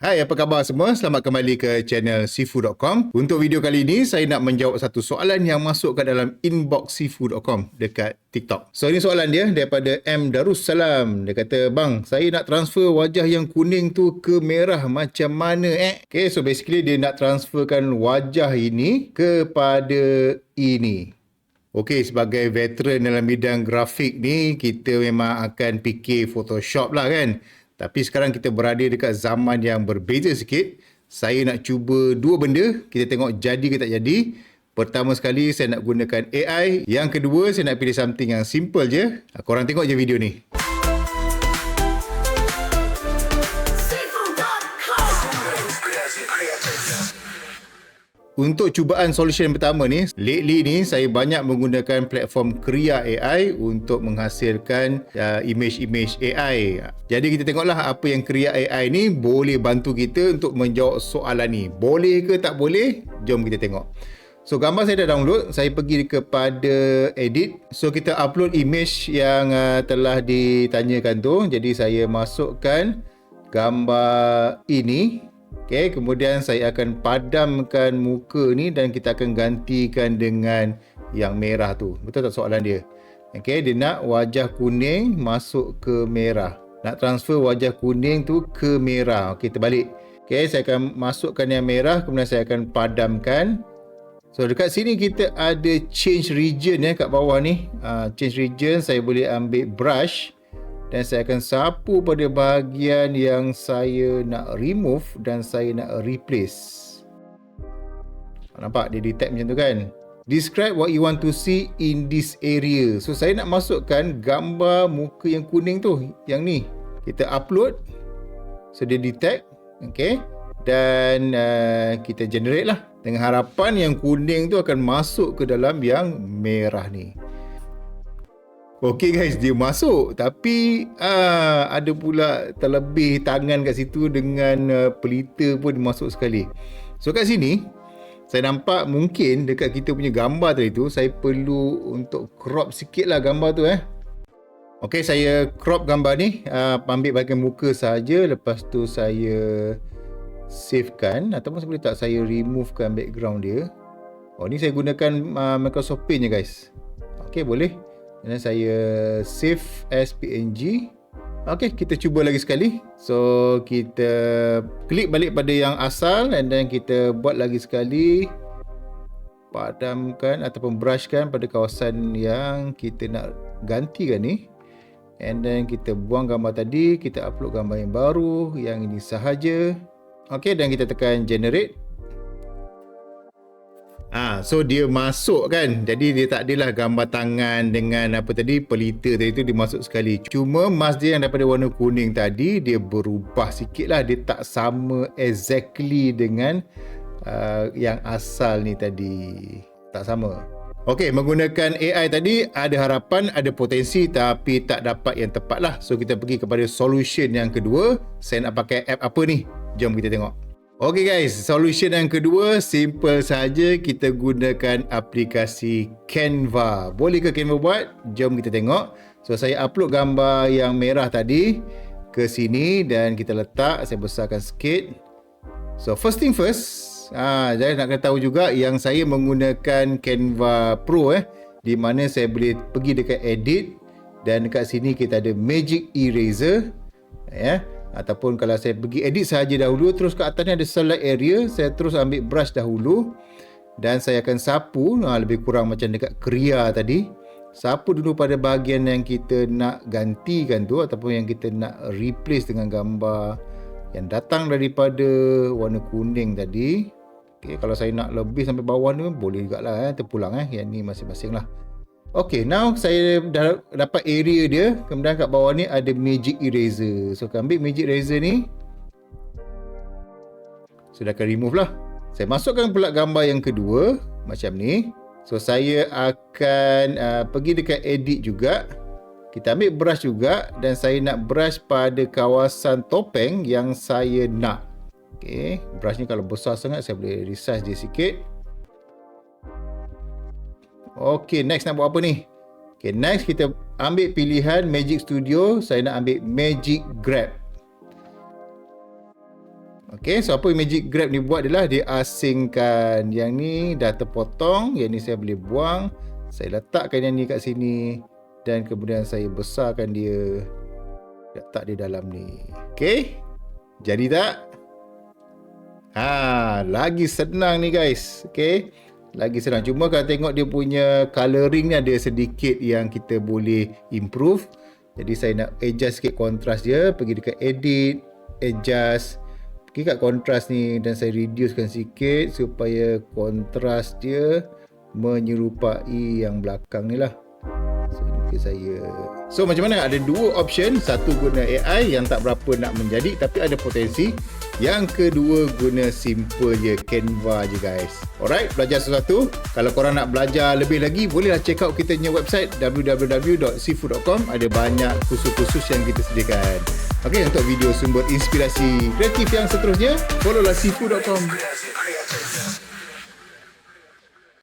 Hai, apa khabar semua? Selamat kembali ke channel seafood.com. Untuk video kali ini, saya nak menjawab satu soalan yang masuk ke dalam inbox seafood.com dekat TikTok. So, ini soalan dia daripada M. Darussalam. Dia kata, Bang, saya nak transfer wajah yang kuning tu ke merah macam mana eh? Okay, so basically dia nak transferkan wajah ini kepada ini. Okey, sebagai veteran dalam bidang grafik ni, kita memang akan fikir Photoshop lah kan. Tapi sekarang kita berada dekat zaman yang berbeza sikit. Saya nak cuba dua benda. Kita tengok jadi ke tak jadi. Pertama sekali saya nak gunakan AI. Yang kedua saya nak pilih something yang simple je. Korang tengok je video ni. Untuk cubaan solution pertama ni, lately ni saya banyak menggunakan platform Kria AI untuk menghasilkan uh, image-image AI. Jadi kita tengoklah apa yang Kria AI ni boleh bantu kita untuk menjawab soalan ni. Boleh ke tak boleh? Jom kita tengok. So gambar saya dah download, saya pergi kepada edit. So kita upload image yang uh, telah ditanyakan tu. Jadi saya masukkan gambar ini Okay, kemudian saya akan padamkan muka ni dan kita akan gantikan dengan yang merah tu. Betul tak soalan dia? Okay, dia nak wajah kuning masuk ke merah. Nak transfer wajah kuning tu ke merah. Okay, terbalik. Okay, saya akan masukkan yang merah kemudian saya akan padamkan. So, dekat sini kita ada change region ya kat bawah ni. Uh, change region, saya boleh ambil brush dan saya akan sapu pada bahagian yang saya nak remove dan saya nak replace. Nampak dia detect macam tu kan? Describe what you want to see in this area. So saya nak masukkan gambar muka yang kuning tu, yang ni. Kita upload. So dia detect, okay? Dan uh, kita generate lah. Dengan harapan yang kuning tu akan masuk ke dalam yang merah ni. Okay guys, dia masuk tapi uh, ada pula terlebih tangan kat situ dengan uh, pelita pun masuk sekali. So kat sini, saya nampak mungkin dekat kita punya gambar tadi tu, saya perlu untuk crop sikit lah gambar tu eh. Okay, saya crop gambar ni, uh, ambil bahagian muka saja. Lepas tu saya savekan ataupun boleh tak saya removekan background dia. Oh, ni saya gunakan uh, Microsoft Paint je guys. Okay, boleh. Dan saya save as PNG. Okay, kita cuba lagi sekali. So, kita klik balik pada yang asal and then kita buat lagi sekali. Padamkan ataupun brushkan pada kawasan yang kita nak gantikan ni. And then kita buang gambar tadi, kita upload gambar yang baru, yang ini sahaja. Okay, dan kita tekan generate. Ha, so dia masuk kan. Jadi dia tak adalah gambar tangan dengan apa tadi pelita tadi tu dia masuk sekali. Cuma mas dia yang daripada warna kuning tadi dia berubah sikit lah. Dia tak sama exactly dengan uh, yang asal ni tadi. Tak sama. Okey, menggunakan AI tadi ada harapan, ada potensi tapi tak dapat yang tepat lah. So kita pergi kepada solution yang kedua. Saya nak pakai app apa ni? Jom kita tengok. Okay guys, solution yang kedua simple saja kita gunakan aplikasi Canva. Boleh ke Canva buat? Jom kita tengok. So saya upload gambar yang merah tadi ke sini dan kita letak, saya besarkan sikit. So first thing first, ah ha, nak kena tahu juga yang saya menggunakan Canva Pro eh di mana saya boleh pergi dekat edit dan dekat sini kita ada Magic Eraser ya. Yeah ataupun kalau saya pergi edit sahaja dahulu terus ke atas ni ada select area saya terus ambil brush dahulu. Dan saya akan sapu nah, lebih kurang macam dekat kria tadi. Sapu dulu pada bahagian yang kita nak gantikan tu ataupun yang kita nak replace dengan gambar yang datang daripada warna kuning tadi. Okay, kalau saya nak lebih sampai bawah ni boleh juga lah eh, terpulang eh. yang ni masing-masing lah Okay, now saya dah dapat area dia. Kemudian kat bawah ni ada magic eraser. So, kita ambil magic eraser ni. So, akan remove lah. Saya masukkan pula gambar yang kedua. Macam ni. So, saya akan uh, pergi dekat edit juga. Kita ambil brush juga. Dan saya nak brush pada kawasan topeng yang saya nak. Okay, brush ni kalau besar sangat, saya boleh resize dia sikit. Okey, next nak buat apa ni? Okey, next kita ambil pilihan Magic Studio. Saya nak ambil Magic Grab. Okay, so apa Magic Grab ni buat adalah dia asingkan yang ni dah terpotong, yang ni saya boleh buang. Saya letakkan yang ni kat sini dan kemudian saya besarkan dia letak di dalam ni. Okay, jadi tak? Ha, lagi senang ni guys. Okay, lagi senang. Cuma kalau tengok dia punya coloring ni ada sedikit yang kita boleh improve. Jadi saya nak adjust sikit kontras dia, pergi dekat edit, adjust. Pergi kat kontras ni dan saya reducekan sikit supaya kontras dia menyerupai yang belakang ni lah. So saya. So macam mana? Ada dua option. Satu guna AI yang tak berapa nak menjadi tapi ada potensi yang kedua guna simple je Canva je guys. Alright belajar sesuatu. Kalau korang nak belajar lebih lagi bolehlah check out kita punya website www.seafood.com ada banyak khusus-khusus yang kita sediakan. Okey, untuk video sumber inspirasi kreatif yang seterusnya, followlah sifu.com.